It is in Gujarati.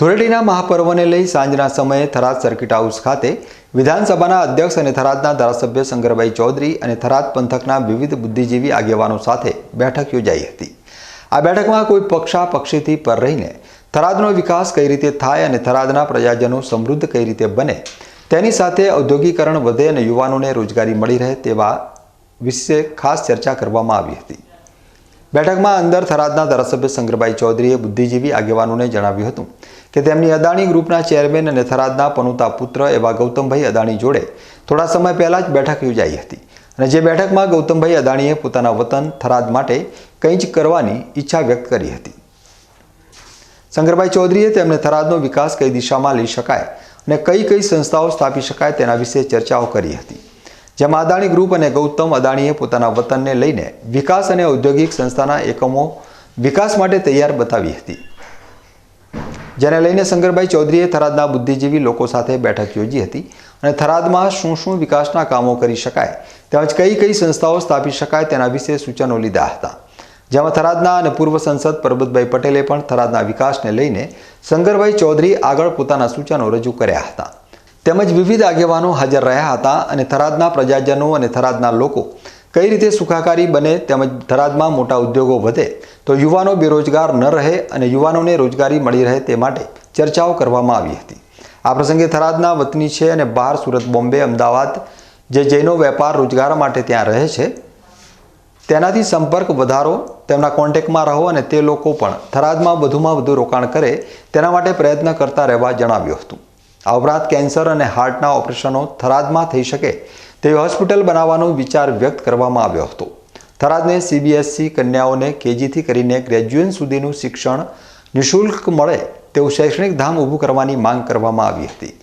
ધૂળેટીના મહાપર્વને લઈ સાંજના સમયે થરાદ સર્કિટ હાઉસ ખાતે વિધાનસભાના અધ્યક્ષ અને થરાદના ધારાસભ્ય શંકરભાઈ ચૌધરી અને થરાદ પંથકના વિવિધ બુદ્ધિજીવી આગેવાનો સાથે બેઠક યોજાઈ હતી. આ બેઠકમાં કોઈ પક્ષા પક્ષીથી પર રહીને થરાદનો વિકાસ કઈ રીતે થાય અને થરાદના પ્રજાજનો સમૃદ્ધ કઈ રીતે બને તેની સાથે ઔદ્યોગિકરણ વધે અને યુવાનોને રોજગારી મળી રહે તેવા વિશે ખાસ ચર્ચા કરવામાં આવી હતી. બેઠકમાં અંદર થરાદના ધારાસભ્ય શંકરભાઈ ચૌધરીએ બુદ્ધિજીવી આગેવાનોને જણાવ્યું હતું કે તેમની અદાણી ગ્રુપના ચેરમેન અને થરાદના પનુતા પુત્ર એવા ગૌતમભાઈ અદાણી જોડે થોડા સમય પહેલાં જ બેઠક યોજાઈ હતી અને જે બેઠકમાં ગૌતમભાઈ અદાણીએ પોતાના વતન થરાદ માટે કંઈ જ કરવાની ઈચ્છા વ્યક્ત કરી હતી. શંકરભાઈ ચૌધરીએ તેમને થરાદનો વિકાસ કઈ દિશામાં લઈ શકાય અને કઈ કઈ સંસ્થાઓ સ્થાપી શકાય તેના વિશે ચર્ચાઓ કરી હતી. જેમાં અદાણી ગ્રુપ અને ગૌતમ અદાણીએ પોતાના વતનને લઈને વિકાસ અને ઔદ્યોગિક સંસ્થાના એકમો વિકાસ માટે તૈયાર બતાવી હતી. જેને લઈને શંકરભાઈ ચૌધરીએ થરાદના બુદ્ધિજીવી લોકો સાથે બેઠક યોજી હતી અને થરાદમાં શું શું વિકાસના કામો કરી શકાય તેમજ કઈ કઈ સંસ્થાઓ સ્થાપી શકાય તેના વિશે સૂચનો લીધા હતા. જેમાં થરાદના અને પૂર્વ સંસદ પરબતભાઈ પટેલે પણ થરાદના વિકાસને લઈને શંકરભાઈ ચૌધરી આગળ પોતાના સૂચનો રજૂ કર્યા હતા. તેમજ વિવિધ આગેવાનો હાજર રહ્યા હતા અને થરાદના પ્રજાજનો અને થરાદના લોકો કઈ રીતે સુખાકારી બને તેમજ થરાદમાં મોટા ઉદ્યોગો વધે તો યુવાનો બેરોજગાર ન રહે અને યુવાનોને રોજગારી મળી રહે તે માટે ચર્ચાઓ કરવામાં આવી હતી. આ પ્રસંગે થરાદના વતની છે અને બહાર સુરત, બોમ્બે, અમદાવાદ જે જૈનો વેપાર રોજગાર માટે ત્યાં રહે છે, તેનાથી સંપર્ક વધારો, તેમના કોન્ટેક્ટમાં રહો અને તે લોકો પણ થરાદમાં વધુમાં વધુ રોકાણ કરે તેના માટે પ્રયત્ન કરતા રહેવા જણાવ્યું હતું. આ ઉપરાંત કેન્સર અને હાર્ટના ઓપરેશનો થરાદમાં થઈ શકે તેવી હોસ્પિટલ બનાવવાનો વિચાર વ્યક્ત કરવામાં આવ્યો હતો. થરાદને સીબીએસસી કન્યાઓને કેજીથી કરીને ગ્રેજ્યુએટ સુધીનું શિક્ષણ નિઃશુલ્ક મળે તેવું શૈક્ષણિક ધામ ઊભું કરવાની માંગ કરવામાં આવી હતી.